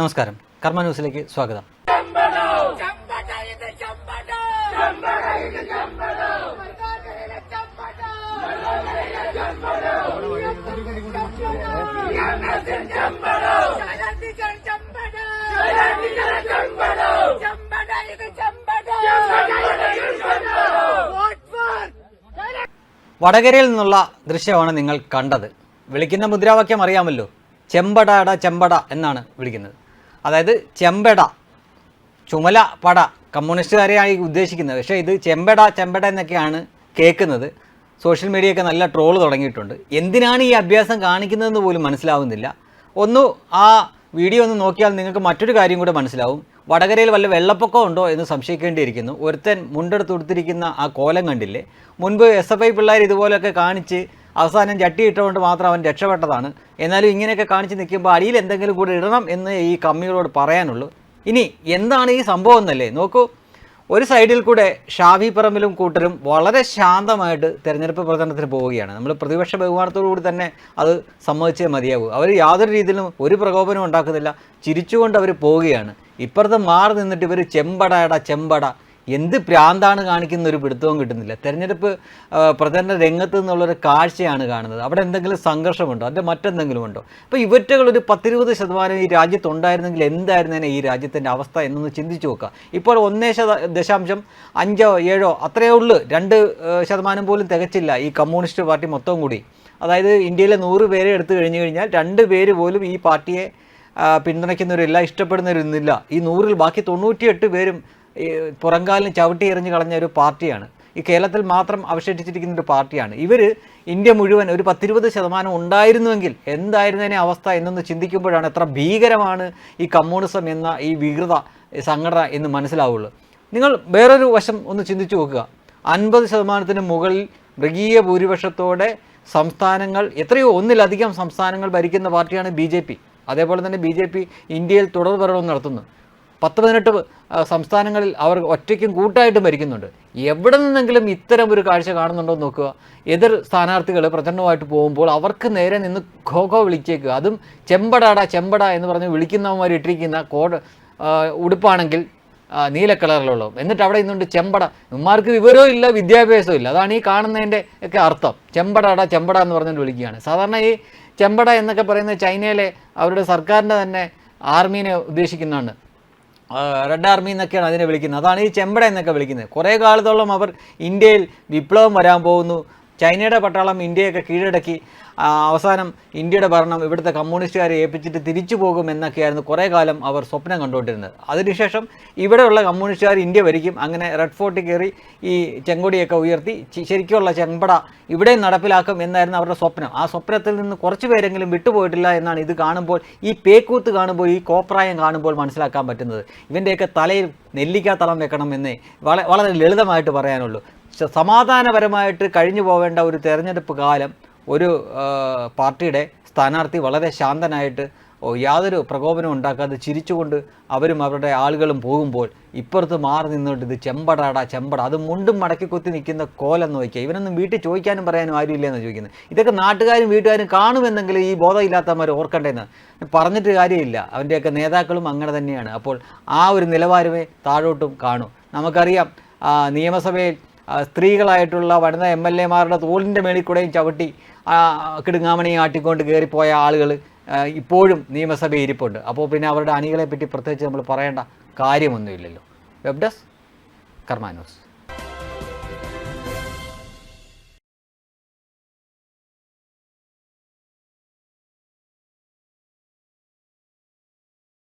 നമസ്കാരം. കർമ്മ ന്യൂസിലേക്ക് സ്വാഗതം. വടകരയിൽ നിന്നുള്ള ദൃശ്യമാണ് നിങ്ങൾ കണ്ടത്. വിളിക്കുന്ന മുദ്രാവാക്യം അറിയാമല്ലോ. ചെമ്പടാട ചെമ്പട എന്നാണ് വിളിക്കുന്നത്. അതായത് ചെമ്പട ചുമല പട കമ്മ്യൂണിസ്റ്റുകാരെയാണ് ഉദ്ദേശിക്കുന്നത്. പക്ഷേ ഇത് ചെമ്പട ചെമ്പട എന്നൊക്കെയാണ് കേൾക്കുന്നത്. സോഷ്യൽ മീഡിയയൊക്കെ നല്ല ട്രോൾ തുടങ്ങിയിട്ടുണ്ട്. എന്തിനാണ് ഈ അഭ്യാസം കാണിക്കുന്നതെന്ന് പോലും മനസ്സിലാവുന്നില്ല. ഒന്ന് ആ വീഡിയോ ഒന്ന് നോക്കിയാൽ നിങ്ങൾക്ക് മറ്റൊരു കാര്യം കൂടെ മനസ്സിലാവും. വടകരയിൽ വല്ല വെള്ളപ്പൊക്കം ഉണ്ടോ എന്ന് സംശയിക്കേണ്ടിയിരിക്കുന്നു. ഒരുത്തൻ മുണ്ടെടുത്ത് കൊടുത്തിരിക്കുന്ന ആ കോലം കണ്ടില്ലേ? മുൻപ് എസ് എഫ് ഐ പിള്ളേർ ഇതുപോലെയൊക്കെ കാണിച്ച് അവസാനം ചട്ടി ഇട്ടുകൊണ്ട് മാത്രം അവൻ രക്ഷപ്പെട്ടതാണ്. എന്നാലും ഇങ്ങനെയൊക്കെ കാണിച്ച് നിൽക്കുമ്പോൾ അടിയിൽ എന്തെങ്കിലും കൂടെ ഇടണം എന്ന് ഈ കമ്മികളോട് പറയാനുള്ളൂ. ഇനി എന്താണ് ഈ സംഭവം എന്നല്ലേ? നോക്കൂ ഒരു സൈഡിൽ കൂടെ ഷാഫി പറമ്പിലും കൂട്ടരും വളരെ ശാന്തമായിട്ട് തെരഞ്ഞെടുപ്പ് പ്രചരണത്തിന് പോവുകയാണ്. നമ്മൾ പ്രതിപക്ഷ ബഹുമാനത്തോടുകൂടി തന്നെ അത് സമ്മതിച്ചേ മതിയാകൂ അവർ യാതൊരു രീതിയിലും ഒരു പ്രകോപനവും ഉണ്ടാക്കുന്നില്ല. ചിരിച്ചുകൊണ്ട് അവർ പോവുകയാണ്. ഇപ്പുറത്ത് മാറി നിന്നിട്ട് ഇവർ ചെമ്പടയട ചെമ്പട. എന്ത് പ്രാന്താണ് കാണിക്കുന്ന ഒരു പിടുത്തവും കിട്ടുന്നില്ല. തെരഞ്ഞെടുപ്പ് പ്രചരണ രംഗത്ത് നിന്നുള്ളൊരു കാഴ്ചയാണ് കാണുന്നത്. അവിടെ എന്തെങ്കിലും സംഘർഷമുണ്ടോ? അതിന്റെ മറ്റെന്തെങ്കിലും ഉണ്ടോ? അപ്പോൾ ഇവറ്റകൾ ഒരു പത്തിരുപത് ശതമാനം ഈ രാജ്യത്തുണ്ടായിരുന്നെങ്കിൽ എന്തായിരുന്നേനെ ഈ രാജ്യത്തിന്റെ അവസ്ഥ എന്നൊന്ന് ചിന്തിച്ചു നോക്കുക ഇപ്പോൾ ഒന്നേ ശത ദശാംശം അഞ്ചോ ഏഴോ അത്രയേ ഉള്ളൂ. രണ്ട് ശതമാനം പോലും തികച്ചില്ല ഈ കമ്മ്യൂണിസ്റ്റ് പാർട്ടി മൊത്തം കൂടി. അതായത് ഇന്ത്യയിലെ നൂറ് പേരെ എടുത്തു കഴിഞ്ഞു കഴിഞ്ഞാൽ രണ്ട് പേര് പോലും ഈ പാർട്ടിയെ പിന്തുണയ്ക്കുന്നവരില്ല ഇഷ്ടപ്പെടുന്നവരൊന്നുമില്ല ഈ നൂറിൽ ബാക്കി തൊണ്ണൂറ്റിയെട്ട് പേരും ഈ പുറംകാലിന് ചവിട്ടി എറിഞ്ഞ് കളഞ്ഞ ഒരു പാർട്ടിയാണ്. ഈ കേരളത്തിൽ മാത്രം അവശേഷിച്ചിരിക്കുന്ന ഒരു പാർട്ടിയാണ്. ഇവർ ഇന്ത്യ മുഴുവൻ ഒരു പത്തിരുപത് ശതമാനം ഉണ്ടായിരുന്നുവെങ്കിൽ എന്തായിരുന്നതിനെ അവസ്ഥ എന്നൊന്ന് ചിന്തിക്കുമ്പോഴാണ് എത്ര ഭീകരമാണ് ഈ കമ്മ്യൂണിസം എന്ന ഈ വികൃത സംഘടന എന്ന് മനസ്സിലാവുള്ളൂ. നിങ്ങൾ വേറൊരു വശം ഒന്ന് ചിന്തിച്ചു നോക്കുക. അൻപത് ശതമാനത്തിന് മുകളിൽ മൃഗീയ ഭൂരിപക്ഷത്തോടെ സംസ്ഥാനങ്ങൾ എത്രയോ ഒന്നിലധികം സംസ്ഥാനങ്ങൾ ഭരിക്കുന്ന പാർട്ടിയാണ് ബി ജെ പി. അതേപോലെ തന്നെ ബി ജെ പി ഇന്ത്യയിൽ തുടർഭരണം നടത്തുന്നു. പത്ത് പതിനെട്ട് സംസ്ഥാനങ്ങളിൽ അവർ ഒറ്റയ്ക്കും കൂട്ടായിട്ട് മരിക്കുന്നുണ്ട് എവിടെ നിന്നെങ്കിലും ഇത്തരം ഒരു കാഴ്ച കാണുന്നുണ്ടോ എന്ന് നോക്കുക. എതിർ സ്ഥാനാർത്ഥികൾ പ്രചരണമായിട്ട് പോകുമ്പോൾ അവർക്ക് നേരെ നിന്ന് ഖോ ഖോ വിളിച്ചേക്കുക. അതും ചെമ്പടാടാ ചെമ്പട എന്ന് പറഞ്ഞ് വിളിക്കുന്നവന്മാർ ഇട്ടിരിക്കുന്ന കോഡ് ഉടുപ്പാണെങ്കിൽ നീല കളറിലുള്ള. എന്നിട്ട് അവിടെ ഇന്നുണ്ട് ചെമ്പട. ഉമ്മാർക്ക് വിവരവും ഇല്ല വിദ്യാഭ്യാസവും ഇല്ല. അതാണ് ഈ കാണുന്നതിന്റെ ഒക്കെ അർത്ഥം. ചെമ്പടാടാ ചെമ്പട എന്ന് പറഞ്ഞുകൊണ്ട് വിളിക്കുകയാണ്. സാധാരണ ഈ ചെമ്പട എന്നൊക്കെ പറയുന്നത് ചൈനയിലെ അവരുടെ സർക്കാരിന്റെ തന്നെ ആർമീനെ ഉദ്ദേശിക്കുന്നതാണ്. റെഡ് ആർമി എന്നൊക്കെയാണ് അതിനെ വിളിക്കുന്നത്. അതാണ് ഈ ചെമ്പട എന്നൊക്കെ വിളിക്കുന്നത്. കുറേ കാലത്തോളം അവർ ഇന്ത്യയിൽ വിപ്ലവം വരാൻ പോകുന്നു. ചൈനയുടെ പട്ടാളം ഇന്ത്യയൊക്കെ കീഴടക്കി അവസാനം ഇന്ത്യയുടെ ഭരണം ഇവിടുത്തെ കമ്മ്യൂണിസ്റ്റുകാരെ ഏൽപ്പിച്ചിട്ട് തിരിച്ചു പോകും എന്നൊക്കെയായിരുന്നു കുറേ കാലം അവർ സ്വപ്നം കണ്ടുകൊണ്ടിരുന്നത്. അതിനുശേഷം ഇവിടെയുള്ള കമ്മ്യൂണിസ്റ്റുകാർ ഇന്ത്യ ഭരിക്കും. അങ്ങനെ റെഡ് ഫോർട്ടിൽ കയറി ഈ ചെങ്കൊടിയൊക്കെ ഉയർത്തി ശരിക്കുള്ള ചെമ്പട ഇവിടെ നടപ്പിലാക്കും എന്നായിരുന്നു അവരുടെ സ്വപ്നം. ആ സ്വപ്നത്തിൽ നിന്ന് കുറച്ച് പേരെങ്കിലും വിട്ടുപോയിട്ടില്ല എന്നാണ് ഇത് കാണുമ്പോൾ ഈ പേക്കൂത്ത് കാണുമ്പോൾ ഈ കോപ്രായം കാണുമ്പോൾ മനസ്സിലാക്കാൻ പറ്റുന്നത്. ഇവന്റെയൊക്കെ തലയിൽ നെല്ലിക്കാ തളം വെക്കണം എന്നേ വളരെ ലളിതമായിട്ട് പറയാനുള്ളൂ. സമാധാനപരമായിട്ട് കഴിഞ്ഞു പോവേണ്ട ഒരു തെരഞ്ഞെടുപ്പ് കാലം ഒരു പാർട്ടിയുടെ സ്ഥാനാർത്ഥി വളരെ ശാന്തനായിട്ട് യാതൊരു പ്രകോപനവും ഉണ്ടാക്കാതെ ചിരിച്ചുകൊണ്ട് അവരും അവരുടെ ആളുകളും പോകുമ്പോൾ ഇപ്പുറത്ത് മാറി നിന്നുകൊണ്ട് ഇത് ചെമ്പടാടാ ചെമ്പട അത് മുണ്ടും മടക്കി കുത്തി നിൽക്കുന്ന കോലെന്ന് നോക്കിയാൽ ഇവനൊന്നും വീട്ടിൽ ചോദിക്കാനും പറയാനും ആരും ഇല്ലെന്ന് ചോദിക്കുന്നത്. ഇതൊക്കെ നാട്ടുകാരും വീട്ടുകാരും കാണുമെന്നെങ്കിൽ ഈ ബോധമില്ലാത്തവന്മാർ ഓർക്കണ്ടേന്ന്. പറഞ്ഞിട്ട് കാര്യമില്ല. അവന്റെയൊക്കെ നേതാക്കളും അങ്ങനെ തന്നെയാണ്. അപ്പോൾ ആ ഒരു നിലവാരമേ താഴോട്ടും കാണൂ. നമുക്കറിയാം നിയമസഭയിൽ സ്ത്രീകളായിട്ടുള്ള വരുന്ന എം എൽ എമാരുടെ തോളിന്റെ മേളിൽ കൂടെയും ചവിട്ടി കിടുങ്ങാമണി ആട്ടിക്കൊണ്ട് കയറിപ്പോയ ആളുകൾ ഇപ്പോഴും നിയമസഭയിൽ ഇരിപ്പുണ്ട്. അപ്പോൾ പിന്നെ അവരുടെ അണികളെ പറ്റി പ്രത്യേകിച്ച് നമ്മൾ പറയേണ്ട കാര്യമൊന്നുമില്ലല്ലോ. Web desk കർമാനോസ്